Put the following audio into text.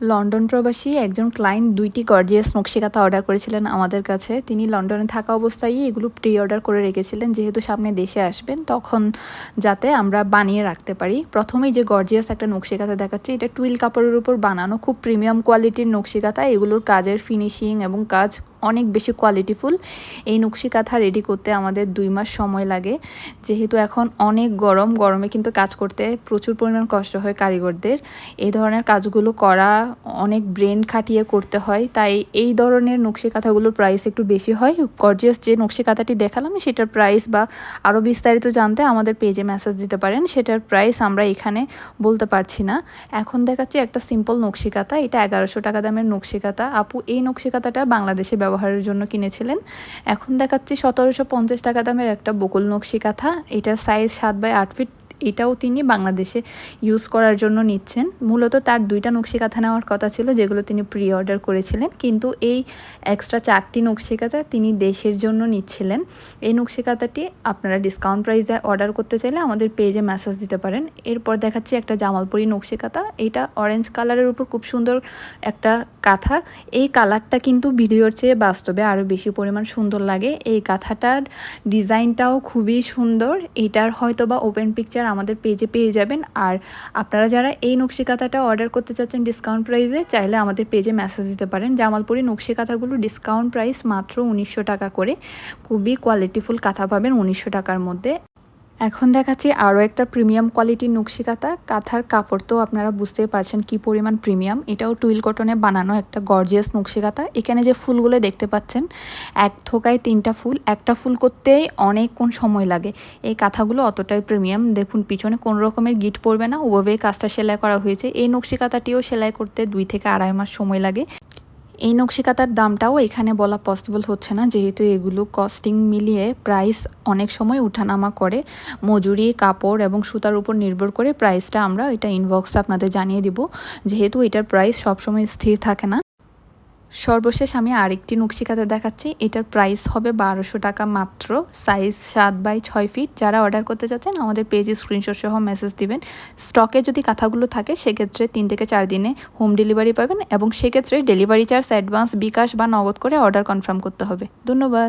London প্রবাসী একজন client দুইটি গর্জিয়াস নকশিকাতা অর্ডার করেছিলেন আমাদের কাছে। তিনি লন্ডনে থাকা অবস্থায় এগুলো প্রি অর্ডার করে রেখেছিলেন। যেহেতু সামনে দেশে আসবেন, তখন যাতে আমরা বানিয়ে রাখতে পারি। প্রথমেই যে গর্জিয়াস একটা নকশিকাতা দেখাচ্ছি, এটা টুইল কাপড়ের উপর বানানো। খুব প্রিমিয়াম কোয়ালিটির নকশিকাতা। এগুলোর কাজের ফিনিশিং এবং কাজ অনেক বেশি কোয়ালিটিফুল এই নকশি কাঁথা রেডি করতে আমাদের দুই মাস সময় লাগে। যেহেতু এখন অনেক গরম, গরমে কিন্তু কাজ করতে প্রচুর পরিমাণ কষ্ট হয় কারিগরদের। এই ধরনের কাজগুলো করা অনেক ব্রেন খাটিয়ে করতে হয়। তাই এই ধরনের নকশি কাঁথাগুলোর প্রাইস একটু বেশি হয়। গর্জিয়াস যে নকশি কাঁথাটি দেখালাম, সেটার প্রাইস বা আরও বিস্তারিত জানতে আমাদের পেজে মেসেজ দিতে পারেন। সেটার প্রাইস আমরা এখানে বলতে পারছি না। এখন দেখাচ্ছি একটা সিম্পল নকশি কাঁথা। এটা এগারোশো টাকা দামের নকশি কাঁথা। আপু, এই নকশি কাঁথাটা বাংলাদেশে ব্যবহারের জন্য কিনেছিলেন। এখন দেখাচ্ছি সতেরোশো পঞ্চাশ টাকা দামের একটা বকুল নকশি কাঁথা। এটার সাইজ সাত বাই আট ফিট এটাও তিনি বাংলাদেশে ইউজ করার জন্য নিচ্ছেন। মূলত তার দুইটা নকশি কাঁথা নেওয়ার কথা ছিল, যেগুলো তিনি প্রি অর্ডার করেছিলেন। কিন্তু এই এক্সট্রা চারটি নকশি কাঁথা তিনি দেশের জন্য নিচ্ছিলেন। এই নকশি কাঁথাটি আপনারা ডিসকাউন্ট প্রাইসে অর্ডার করতে চাইলে আমাদের পেজে মেসেজ দিতে পারেন। এরপর দেখাচ্ছি একটা জামালপুরি নকশি কাঁথা এটা অরেঞ্জ কালারের উপর খুব সুন্দর একটা কাঁথা। এই কালারটা কিন্তু ভিডিওর চেয়ে বাস্তবে আরও বেশি পরিমাণ সুন্দর লাগে। এই কাঁথাটার ডিজাইনটাও খুবই সুন্দর। এটার হয়তো বা ওপেন পিকচার আমাদের পেজে পেয়ে যাবেন। আর আপনারা যারা এই নকশি কাঁথাটা অর্ডার করতে চাচ্ছেন ডিসকাউন্ট প্রাইসে চাইলে আমাদের পেজে মেসেজ দিতে পারেন। জামালপুরি নকশি কাঁথাগুলো ডিসকাউন্ট প্রাইস মাত্র উনিশশো টাকা করে। খুবই কোয়ালিটিফুল কাঁথা পাবেন উনিশশো টাকার মধ্যে। এখন দেখাচ্ছি আরও একটা প্রিমিয়াম কোয়ালিটির নকশি কাঁথা কাঁথার কাপড় তো আপনারা বুঝতেই পারছেন কি পরিমাণ প্রিমিয়াম। এটাও টুইল কটনে বানানো একটা গর্জিয়াস নকশি এখানে যে ফুলগুলো দেখতে পাচ্ছেন, এক থোকায় তিনটা ফুল। একটা ফুল করতেই অনেকক্ষণ সময় লাগে। এই কাঁথাগুলো অতটাই প্রিমিয়াম। দেখুন, পিছনে কোনো রকমের গিট পড়বে না। ওভাবেই কাজটা সেলাই করা হয়েছে। এই নকশি কাঁথাটিও সেলাই করতে দুই থেকে আড়াই মাস সময় লাগে। এই নকশিকাতার দামটাও এখানে বলা পসিবল হচ্ছে না। যেহেতু এগুলো কস্টিং মিলিয়ে প্রাইস অনেক সময় উঠানামা করে। মজুরি, কাপড় এবং সুতার উপর নির্ভর করে প্রাইসটা আমরা এটা ইনবক্সে আপনাদের জানিয়ে দিব। যেহেতু এটার প্রাইস সবসময় স্থির থাকে না। সর্বশেষ আমি আরেকটি নকশিকাতে দেখাচ্ছি। এটার প্রাইস হবে বারোশো টাকা মাত্র। সাইজ সাত বাই ছয় ফিট যারা অর্ডার করতে চাচ্ছেন আমাদের পেজে স্ক্রিনশট সহ মেসেজ দিবেন। স্টকে যদি কাঁথাগুলো থাকে, সেক্ষেত্রে তিন থেকে চার দিনে হোম ডেলিভারি পাবেন এবং সেক্ষেত্রে ডেলিভারি চার্জ অ্যাডভান্স বিকাশ বা নগদ করে অর্ডার কনফার্ম করতে হবে। ধন্যবাদ।